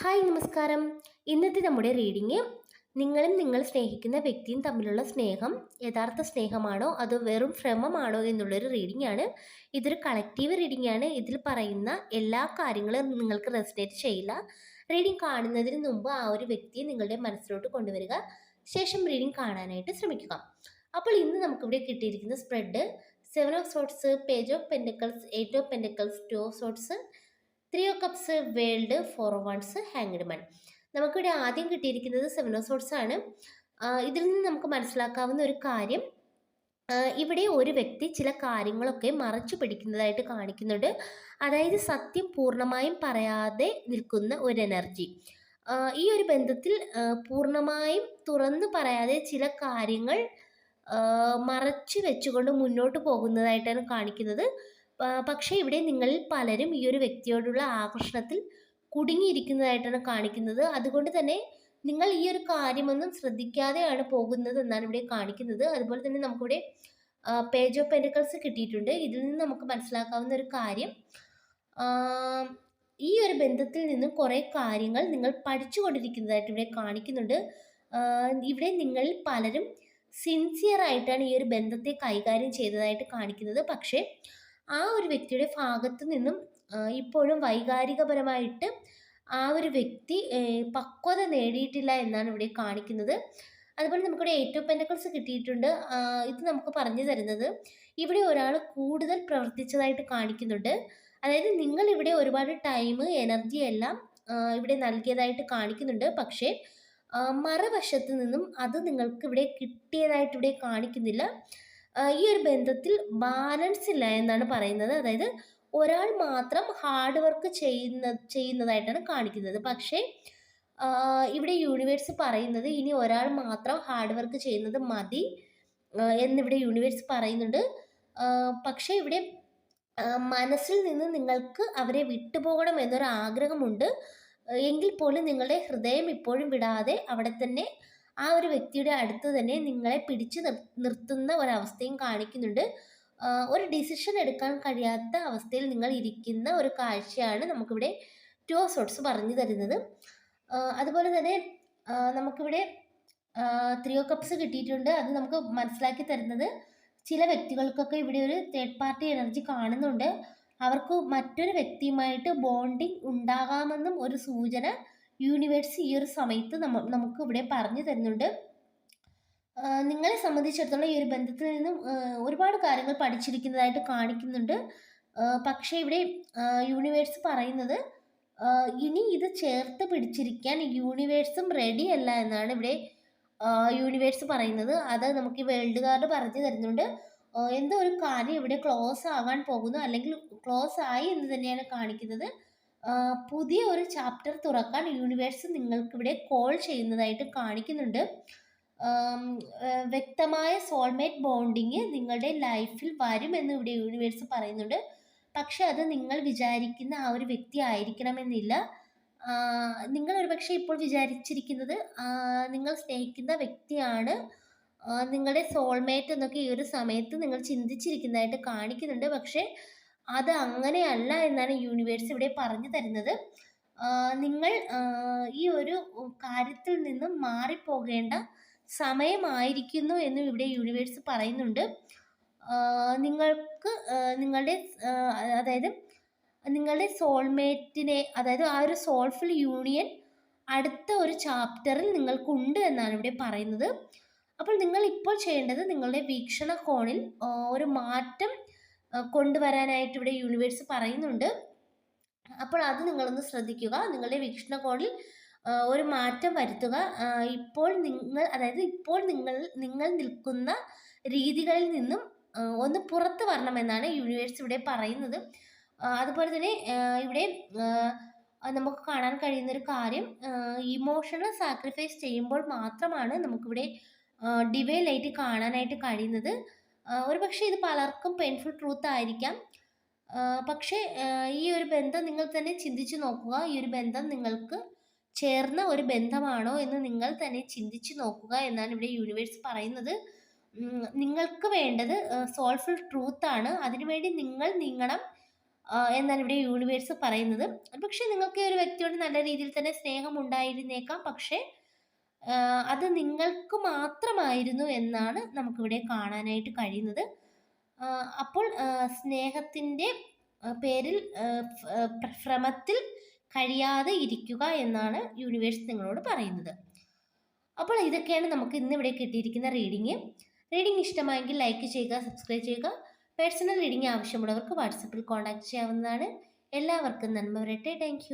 Hi നമസ്കാരം. ഇന്നത്തെ നമ്മുടെ റീഡിങ് നിങ്ങളും നിങ്ങൾ സ്നേഹിക്കുന്ന വ്യക്തിയും തമ്മിലുള്ള സ്നേഹം യഥാർത്ഥ സ്നേഹമാണോ അതോ വെറും ഭ്രമമാണോ എന്നുള്ളൊരു റീഡിംഗ് ആണ്. ഇതൊരു കളക്റ്റീവ് റീഡിംഗ് ആണ്. ഇതിൽ പറയുന്ന എല്ലാ കാര്യങ്ങളും നിങ്ങൾക്ക് റെസിനേറ്റ് ചെയ്യില്ല. റീഡിംഗ് കാണുന്നതിന് മുമ്പ് ആ ഒരു വ്യക്തിയെ നിങ്ങളുടെ മനസ്സിലോട്ട് കൊണ്ടുവരിക. ശേഷം റീഡിംഗ് കാണാനായിട്ട് ശ്രമിക്കുക. അപ്പോൾ ഇന്ന് നമുക്കിവിടെ കിട്ടിയിരിക്കുന്ന spread seven of swords page of pentacles eight of pentacles two of swords three of cups world four wands hanged man നമുക്കിവിടെ ആദ്യം കിട്ടിയിരിക്കുന്നത് സെവൻ ഓ സോട്സ് ആണ്. ഇതിൽ നിന്ന് നമുക്ക് മനസ്സിലാക്കാവുന്ന ഒരു കാര്യം ഇവിടെ ഒരു വ്യക്തി ചില കാര്യങ്ങളൊക്കെ മറച്ചു പിടിക്കുന്നതായിട്ട് കാണിക്കുന്നുണ്ട്. അതായത് സത്യം പൂർണമായും പറയാതെ നിൽക്കുന്ന ഒരു എനർജി ഈ ഒരു ബന്ധത്തിൽ പൂർണമായും തുറന്നു പറയാതെ ചില കാര്യങ്ങൾ മറച്ചു വെച്ചുകൊണ്ട് മുന്നോട്ട് പോകുന്നതായിട്ടാണ് കാണിക്കുന്നത്. പക്ഷേ ഇവിടെ നിങ്ങളിൽ പലരും ഈ ഒരു വ്യക്തിയോടുള്ള ആകർഷണത്തിൽ കുടുങ്ങിയിരിക്കുന്നതായിട്ടാണ് കാണിക്കുന്നത്. അതുകൊണ്ട് തന്നെ നിങ്ങൾ ഈ ഒരു കാര്യമൊന്നും ശ്രദ്ധിക്കാതെയാണ് പോകുന്നത് എന്നാണ് ഇവിടെ കാണിക്കുന്നത്. അതുപോലെ തന്നെ നമുക്കിവിടെ പേജ് ഓഫ് പെൻഡിക്കൾസ് കിട്ടിയിട്ടുണ്ട്. ഇതിൽ നിന്ന് നമുക്ക് മനസ്സിലാക്കാവുന്ന ഒരു കാര്യം ഈ ഒരു ബന്ധത്തിൽ നിന്നും കുറേ കാര്യങ്ങൾ നിങ്ങൾ പഠിച്ചുകൊണ്ടിരിക്കുന്നതായിട്ട് ഇവിടെ കാണിക്കുന്നുണ്ട്. ഇവിടെ നിങ്ങളിൽ പലരും സിൻസിയർ ആയിട്ടാണ് ഈ ഒരു ബന്ധത്തെ കൈകാര്യം ചെയ്തതായിട്ട് കാണിക്കുന്നത്. പക്ഷേ ആ ഒരു വ്യക്തിയുടെ ഭാഗത്ത് നിന്നും ഇപ്പോഴും വൈകാരികപരമായിട്ട് ആ ഒരു വ്യക്തി പക്വത നേടിയിട്ടില്ല എന്നാണ് ഇവിടെ കാണിക്കുന്നത്. അതുപോലെ നമുക്കിവിടെ ഏറ്റവും പെൻഡക്കിൾസ് കിട്ടിയിട്ടുണ്ട്. ഇത് നമുക്ക് പറഞ്ഞു തരുന്നത് ഇവിടെ ഒരാൾ കൂടുതൽ പ്രവർത്തിച്ചതായിട്ട് കാണിക്കുന്നുണ്ട്. അതായത് നിങ്ങൾ ഇവിടെ ഒരുപാട് ടൈം എനർജി എല്ലാം ഇവിടെ നൽകിയതായിട്ട് കാണിക്കുന്നുണ്ട്. പക്ഷേ മറുവശത്ത് നിന്നും അത് നിങ്ങൾക്ക് ഇവിടെ കിട്ടിയതായിട്ട് ഇവിടെ കാണിക്കുന്നില്ല. ഈ ഒരു ബന്ധത്തിൽ ബാലൻസ് ഇല്ല എന്നാണ് പറയുന്നത്. അതായത് ഒരാൾ മാത്രം ഹാർഡ് വർക്ക് ചെയ്യുന്ന ചെയ്യുന്നതായിട്ടാണ് കാണിക്കുന്നത്. പക്ഷേ ഇവിടെ യൂണിവേഴ്സ് പറയുന്നത് ഇനി ഒരാൾ മാത്രം ഹാർഡ് വർക്ക് ചെയ്യുന്നത് മതി എന്നിവിടെ യൂണിവേഴ്സ് പറയുന്നുണ്ട്. പക്ഷേ ഇവിടെ മനസ്സിൽ നിന്ന് നിങ്ങൾക്ക് അവരെ വിട്ടുപോകണം എന്നൊരു ആഗ്രഹമുണ്ട് എങ്കിൽ പോലും നിങ്ങളുടെ ഹൃദയം ഇപ്പോഴും വിടാതെ അവിടെ തന്നെ ആ ഒരു വ്യക്തിയുടെ അടുത്ത് തന്നെ നിങ്ങളെ പിടിച്ചു നിർ നിർത്തുന്ന ഒരവസ്ഥയും കാണിക്കുന്നുണ്ട്. ഒരു ഡിസിഷൻ എടുക്കാൻ കഴിയാത്ത അവസ്ഥയിൽ നിങ്ങൾ ഇരിക്കുന്ന ഒരു കാഴ്ചയാണ് നമുക്കിവിടെ ടു ഓഫ് സോട്ട്സ് പറഞ്ഞു തരുന്നത്. അതുപോലെ തന്നെ നമുക്കിവിടെ ത്രീ ഓ കപ്സ് കിട്ടിയിട്ടുണ്ട്. അത് നമുക്ക് മനസ്സിലാക്കി തരുന്നത് ചില വ്യക്തികൾക്കൊക്കെ ഇവിടെ ഒരു തേർഡ് പാർട്ടി എനർജി കാണുന്നുണ്ട്. അവർക്ക് മറ്റൊരു വ്യക്തിയുമായിട്ട് ബോണ്ടിങ് ഉണ്ടാകാമെന്നും ഒരു സൂചന യൂണിവേഴ്സ് ഈ ഒരു സമയത്ത് നമ്മ നമുക്ക് ഇവിടെ പറഞ്ഞു തരുന്നുണ്ട്. നിങ്ങളെ സംബന്ധിച്ചിടത്തോളം ഈ ഒരു ബന്ധത്തിൽ നിന്നും ഒരുപാട് കാര്യങ്ങൾ പഠിച്ചിരിക്കുന്നതായിട്ട് കാണിക്കുന്നുണ്ട്. പക്ഷേ ഇവിടെ യൂണിവേഴ്സ് പറയുന്നത് ഇനി ഇത് ചേർത്ത് പിടിച്ചിരിക്കാൻ യൂണിവേഴ്സും റെഡി അല്ല എന്നാണ് ഇവിടെ യൂണിവേഴ്സ് പറയുന്നത്. അത് നമുക്ക് ഈ വേൾഡ് കാർഡ് പറഞ്ഞു തരുന്നുണ്ട്. എന്തോ ഒരു കാര്യം ഇവിടെ ക്ലോസ് ആകാൻ പോകുന്നു അല്ലെങ്കിൽ ക്ലോസ് ആയി എന്ന് തന്നെയാണ് കാണിക്കുന്നത്. പുതിയ ഒരു ചാപ്റ്റർ തുറക്കാൻ യൂണിവേഴ്സ് നിങ്ങൾക്കിവിടെ കോൾ ചെയ്യുന്നതായിട്ട് കാണിക്കുന്നുണ്ട്. വ്യക്തമായ സോൾമേറ്റ് ബോണ്ടിങ് നിങ്ങളുടെ ലൈഫിൽ വരുമെന്ന് ഇവിടെ യൂണിവേഴ്സ് പറയുന്നുണ്ട്. പക്ഷെ അത് നിങ്ങൾ വിചാരിക്കുന്ന ആ ഒരു വ്യക്തി ആയിരിക്കണമെന്നില്ല. നിങ്ങൾ ഒരുപക്ഷെ ഇപ്പോൾ വിചാരിച്ചിരിക്കുന്നത് നിങ്ങൾ സ്നേഹിക്കുന്ന വ്യക്തിയാണ്. നിങ്ങളുടെ സോൾമേറ്റ് എന്നൊക്കെ ഈ ഒരു സമയത്ത് നിങ്ങൾ ചിന്തിച്ചിരിക്കുന്നതായിട്ട് കാണിക്കുന്നുണ്ട്. പക്ഷേ അത് അങ്ങനെയല്ല എന്നാണ് യൂണിവേഴ്സ് ഇവിടെ പറഞ്ഞു തരുന്നത്. നിങ്ങൾ ഈ ഒരു കാര്യത്തിൽ നിന്നും മാറിപ്പോകേണ്ട സമയമായിരിക്കുന്നു എന്നും ഇവിടെ യൂണിവേഴ്സ് പറയുന്നുണ്ട്. നിങ്ങൾക്ക് നിങ്ങളുടെ അതായത് നിങ്ങളുടെ സോൾമേറ്റിനെ അതായത് ആ ഒരു സോൾഫുൾ യൂണിയൻ അടുത്ത ഒരു ചാപ്റ്ററിൽ നിങ്ങൾക്കുണ്ട് എന്നാണ് ഇവിടെ പറയുന്നത്. അപ്പോൾ നിങ്ങൾ ഇപ്പോൾ ചെയ്യേണ്ടത് നിങ്ങളുടെ വീക്ഷണകോണിൽ കോണിൽ ഒരു മാറ്റം കൊണ്ടുവരാനായിട്ട് ഇവിടെ യൂണിവേഴ്സ് പറയുന്നുണ്ട്. അപ്പോൾ അത് നിങ്ങളൊന്ന് ശ്രദ്ധിക്കുക. നിങ്ങളുടെ വീക്ഷണകോണിൽ ഒരു മാറ്റം വരുത്തുക. ഇപ്പോൾ നിങ്ങൾ അതായത് ഇപ്പോൾ നിങ്ങൾ നിങ്ങൾ നിൽക്കുന്ന രീതികളിൽ നിന്നും ഒന്ന് പുറത്ത് വരണമെന്നാണ് യൂണിവേഴ്സ് ഇവിടെ പറയുന്നത്. അതുപോലെ തന്നെ ഇവിടെ നമുക്ക് കാണാൻ കഴിയുന്ന ഒരു കാര്യം ഇമോഷണൽ സാക്രിഫൈസ് ചെയ്യുമ്പോൾ മാത്രമാണ് നമുക്കിവിടെ ഡിവൈൻ ലൈറ്റ് കാണാനായിട്ട് കഴിയുന്നത്. ഒരു പക്ഷേ ഇത് പലർക്കും പെയിൻഫുൾ ട്രൂത്ത് ആയിരിക്കാം. പക്ഷേ ഈ ഒരു ബന്ധം നിങ്ങൾ തന്നെ ചിന്തിച്ചു നോക്കുക. ഈ ഒരു ബന്ധം നിങ്ങൾക്ക് ചേർന്ന ഒരു ബന്ധമാണോ എന്ന് നിങ്ങൾ തന്നെ ചിന്തിച്ചു നോക്കുക എന്നാണ് ഇവിടെ യൂണിവേഴ്സ് പറയുന്നത്. നിങ്ങൾക്ക് വേണ്ടത് സോൾഫുൾ ട്രൂത്ത് ആണ്. അതിനുവേണ്ടി നിങ്ങൾ നീങ്ങണം എന്നാണ് ഇവിടെ യൂണിവേഴ്സ് പറയുന്നത്. പക്ഷേ നിങ്ങൾക്ക് ഈ ഒരു വ്യക്തിയോട് നല്ല രീതിയിൽ തന്നെ സ്നേഹം ഉണ്ടായിരുന്നേക്കാം. പക്ഷേ അത് നിങ്ങൾക്ക് മാത്രമായിരുന്നു എന്നാണ് നമുക്കിവിടെ കാണാനായിട്ട് കഴിയുന്നത്. അപ്പോൾ സ്നേഹത്തിന്റെ പേരിൽ ഭ്രമത്തിൽ കഴിയാതെ ഇരിക്കുക എന്നാണ് യൂണിവേഴ്സ് നിങ്ങളോട് പറയുന്നത്. അപ്പോൾ ഇതൊക്കെയാണ് നമുക്ക് ഇന്ന് ഇവിടെ കിട്ടിയിരിക്കുന്ന റീഡിങ്. റീഡിംഗ് ഇഷ്ടമായെങ്കിൽ ലൈക്ക് ചെയ്യുക സബ്സ്ക്രൈബ് ചെയ്യുക. പേഴ്സണൽ റീഡിംഗ് ആവശ്യമുള്ളവർക്ക് വാട്സപ്പിൽ കോൺടാക്ട് ചെയ്യാവുന്നതാണ്. എല്ലാവർക്കും നന്മ വരട്ടെ. താങ്ക്